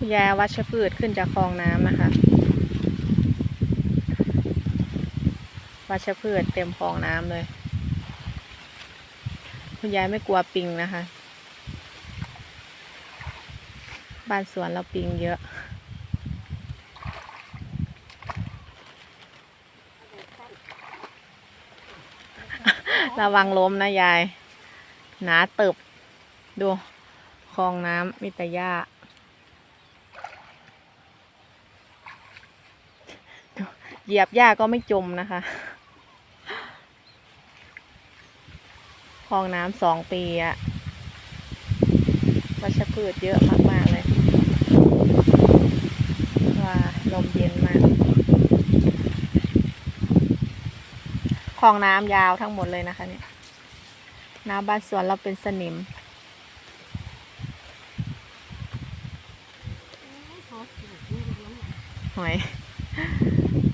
คุยายเอาวัชพืชขึ้นจากคลองน้ำนะคะ วัชพืชเต็มคลองน้ำเลย คุณยายไม่กลัวปิงนะคะ บ้านสวนเราปิงเยอะระวังล้มนะยาย หนาเติบ ดูคลองน้ำมีแต่หญ้าดู เหยียบหญ้าก็ไม่จมนะคะคลองน้ำสองปีอะวัชพืชเยอะมาก ๆ เลยว่าลมเย็นมากคลองน้ำยาวทั้งหมดเลยนะคะเนี่ย น้ำบ้านสวนเราเป็นสนิมหอย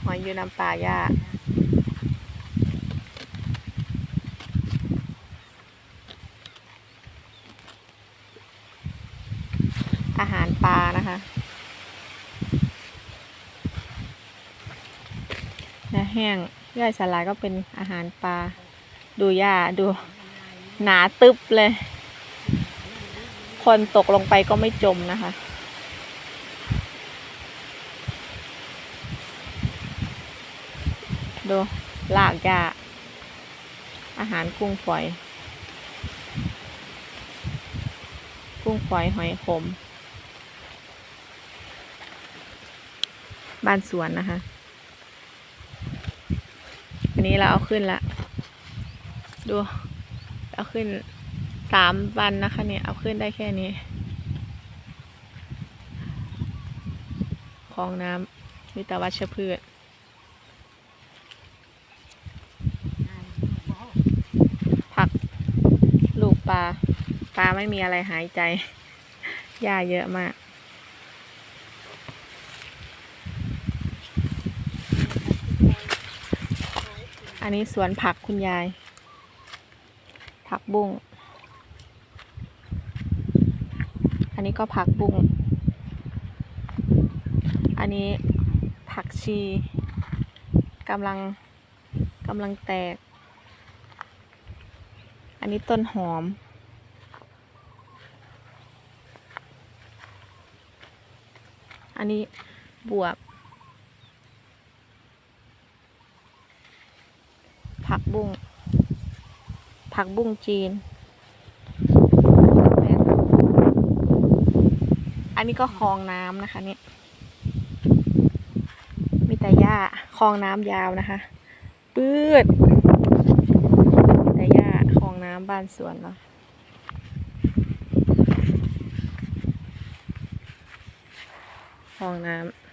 หอยอยู่น้ำปลาย่าอาหารปลานะคะเนื้อแห้งย่อยสลายก็เป็นอาหารปลา ดูหญ้าดู หนาตึบเลย คนตกลงไปก็ไม่จมนะคะ ดูลากหญ้าอาหารกุ้งฝอย กุ้งฝอยหอยขม บ้านสวนนะคะอันนี้เราเอาขึ้นละ ดู เอาขึ้นสามวันนะคะเนี่ย เอาขึ้นได้แค่นี้คลองน้ำมีแต่วัชพืช ผักลูก ปลา ปลาไม่มีอะไรหายใจ หญ้าเยอะมาก อันนี้สวนผักคุณยาย ผักบุ้ง อันนี้ก็ผักบุ้ง อันนี้ผักชีกำลังกำลังแตก อันนี้ต้นหอม อันนี้บวบ ผักบุ้ง ผักบุ้งจีน อันนี้ก็คลองน้ำนะคะเนี่ย มีแต่หญ้าคลองน้ำยาวนะคะ ปื๊ด แต่หญ้าคลองน้ำ บ้านสวนเนาะห้องน้ำ